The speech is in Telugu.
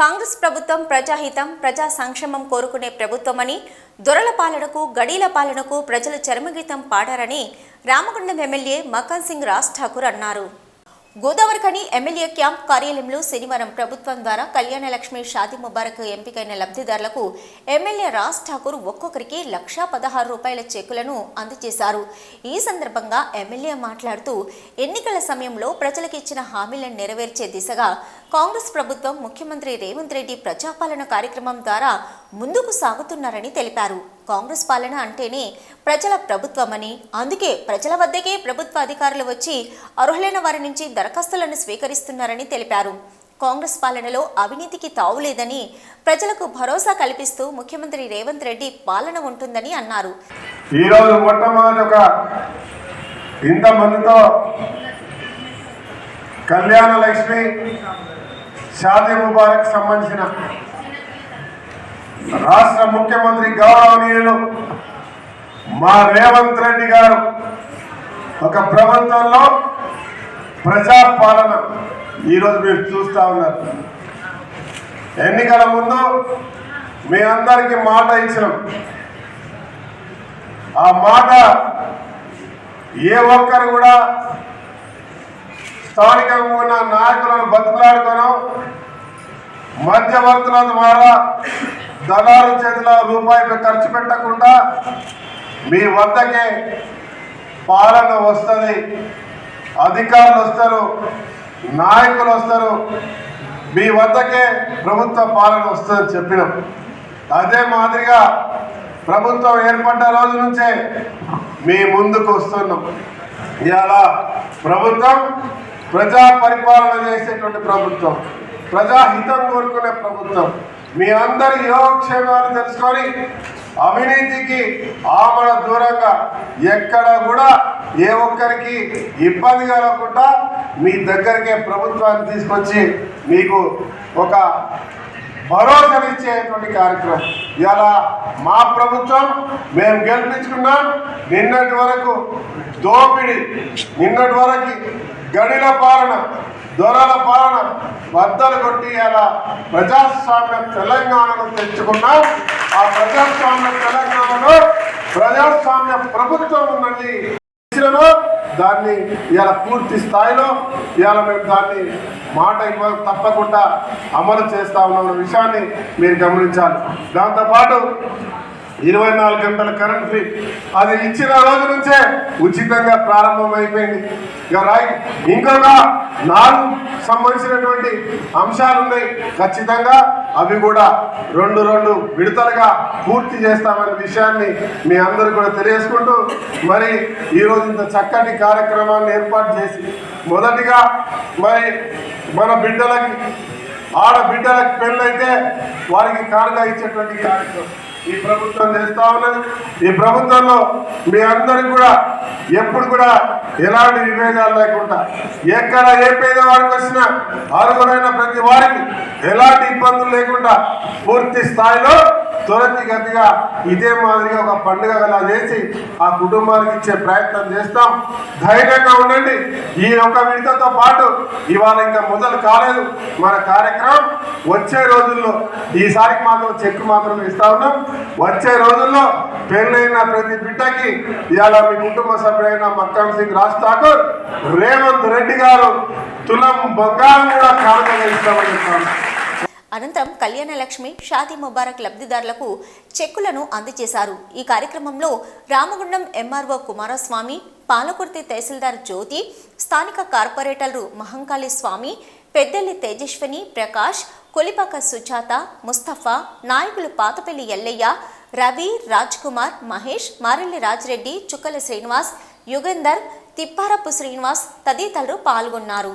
కాంగ్రెస్ ప్రభుత్వం ప్రజాహితం ప్రజా సంక్షేమం కోరుకునే ప్రభుత్వమని దొరల పాలనకు గడీల పాలనకు ప్రజలు చరమగీతం పాడారని రామగుండం ఎమ్మెల్యే మకాన్ సింగ్ రాజ్ ఠాకూర్ అన్నారు. గోదావరిఖని ఎమ్మెల్యే క్యాంప్ కార్యాలయంలో శనివారం ప్రభుత్వం ద్వారా కళ్యాణ లక్ష్మి ముబారక్ ఎంపికైన లబ్ధిదారులకు ఎమ్మెల్యే రాజ్ ఠాకూర్ ఒక్కొక్కరికి లక్షా పదహారు రూపాయల చెక్కులను అందజేశారు. ఈ సందర్భంగా ఎమ్మెల్యే మాట్లాడుతూ ఎన్నికల సమయంలో ప్రజలకు ఇచ్చిన హామీలను నెరవేర్చే దిశగా కాంగ్రెస్ ప్రభుత్వం ముఖ్యమంత్రి రేవంత్ రెడ్డి ప్రజాపాలన కార్యక్రమం ద్వారా ముందుకు సాగుతున్నారని తెలిపారు. కాంగ్రెస్ పాలన అంటేనే ప్రజల ప్రభుత్వమని అందుకే ప్రజల వద్దకే ప్రభుత్వ అధికారులు వచ్చి అర్హులైన వారి నుంచి దరఖాస్తులను స్వీకరిస్తున్నారని తెలిపారు. కాంగ్రెస్ పాలనలో అవినీతికి తావులేదని ప్రజలకు భరోసా కల్పిస్తూ ముఖ్యమంత్రి రేవంత్ రెడ్డి పాలన ఉంటుందని అన్నారు. ఈరోజు మొట్టమొదటి ఒక ఇంతమందితో కళ్యాణ లక్ష్మి షాదీ ముబారక్ సంబంధించిన రాష్ట్ర ముఖ్యమంత్రి గౌరవనీయులు మా రేవంత్ రెడ్డి గారు. ఒక ప్రభుత్వంలో ప్రజాపాలన ఈరోజు మీరు చూస్తా ఉన్నారు. ఎన్నికల ముందు మీ అందరికీ మాట ఇచ్చినాం. ఆ మాట ఏ ఒక్కరు కూడా స్థానికంగా ఉన్న నాయకులను బతుకులాడుకోను. మధ్యవర్తుల ద్వారా దళారు చేతిలో రూపాయి ఖర్చు పెట్టకుండా మీ వద్దకే పాలన వస్తుంది అధికారులు వస్తారు నాయకులు వస్తారు మీ వద్దకే ప్రభుత్వ పాలన వస్తుందని చెప్పినాం. అదే మాదిరిగా ప్రభుత్వం ఏర్పడ్డ రోజు నుంచే మీ ముందుకు వస్తున్నాం. ఇలా ప్రభుత్వం ప్రజా పరిపాలన చేసేటువంటి ప్రభుత్వం. ప్రజాహితం కోరుకునే ప్రభుత్వం. మీ అందరి యోగక్షేమాలు తెలుసుకొని అవినీతికి ఆమడ దూరంగా ఎక్కడ కూడా ఏ ఒక్కరికి ఇబ్బంది కలగకుండా మీ దగ్గరికే ప్రభుత్వాన్ని తీసుకొచ్చి మీకు ఒక భరోసానిచ్చేటువంటి కార్యక్రమం. ఇలా మా ప్రభుత్వం మేము గెలిపించుకున్నాం. నిన్నటి వరకు దోపిడి నిన్నటి వరకు గడిల పాలన దూరాల పాలన బద్దలు కొట్టి అలా ప్రజాస్వామ్య తెలంగాణను తెచ్చుకున్నాం. ఆ ప్రజాస్వామ్య తెలంగాణలో ప్రజాస్వామ్య ప్రభుత్వం ఉన్నది దాన్ని ఇలా పూర్తి స్థాయిలో ఇవాళ మేము దాన్ని మాట ఇవ్వ తప్పకుండా అమలు చేస్తా ఉన్న విషయాన్ని మీరు గమనించాలి. దాంతోపాటు ఇరవై నాలుగు గంటల కరెంట్ ఫ్రీ అది ఇచ్చిన రోజు నుంచే ఉచితంగా ప్రారంభమైపోయింది ఇక రాయి ఇంకొక నాలుగు సంబంధించినటువంటి అంశాలు ఉన్నాయి. ఖచ్చితంగా అవి కూడా రెండు రెండు విడతలుగా పూర్తి చేస్తామనే విషయాన్ని మీ అందరూ కూడా తెలియజేసుకుంటూ మరి ఈరోజు ఇంత చక్కటి కార్యక్రమాన్ని ఏర్పాటు చేసి మొదటిగా మరి మన బిడ్డలకి ఆడబిడ్డలకు పెళ్ళైతే వారికి కానుక ఇచ్చేటువంటి కార్యక్రమం. ఈ ప్రభుత్వం చేస్తా ఉన్నది. ఈ ప్రభుత్వంలో మీ అందరికి కూడా ఎప్పుడు కూడా ఎలాంటి విభేదాలు లేకుండా ఎక్కడ ఏ పేదవాడికి వచ్చినా అర్హులైన ప్రతి వారికి ఎలాంటి ఇబ్బందులు లేకుండా పూర్తి స్థాయిలో త్వరితగతిగా ఇదే మాదిరిగా ఒక పండుగలా చేసి ఆ కుటుంబానికి ఇచ్చే ప్రయత్నం చేస్తాం. ధైర్యంగా ఉండండి. ఈ యొక్క విడతతో పాటు ఇవాళ ఇంకా మొదలు కాలేదు. మన కార్యక్రమం వచ్చే రోజుల్లో ఈసారికి మాత్రం చెక్ మాత్రం ఇస్తా ఉన్నాం. వచ్చే రోజుల్లో పెళ్ళైన ప్రతి బిడ్డకి ఇవాళ మీ కుటుంబ సభ్యుడైన మక్కాన్ సింగ్ రాజ్ ఠాకూర్ రేవంత్ రెడ్డి గారు తులం బంగారం కూడా కానుకగా ఇస్తామని చెప్తాను అనంతరం కళ్యాణ లక్ష్మి షాదీ ముబారక్ లబ్ధిదారులకు చెక్కులను అందజేశారు. ఈ కార్యక్రమంలో రామగుండం ఎంఆర్ఓ కుమారస్వామి పాలకుర్తి తహసీల్దార్ జ్యోతి స్థానిక కార్పొరేటర్లు మహంకాళి స్వామి పెద్దెల్లి తేజస్విని ప్రకాష్ కొలిపాక సుజాత ముస్తఫా నాయకులు పాతపల్లి ఎల్లయ్య రవి రాజ్ కుమార్ మహేష్ మారెల్లి రాజిరెడ్డి చుక్కల శ్రీనివాస్ యుగంధర్ తిప్పారపు శ్రీనివాస్ తదితరులు పాల్గొన్నారు.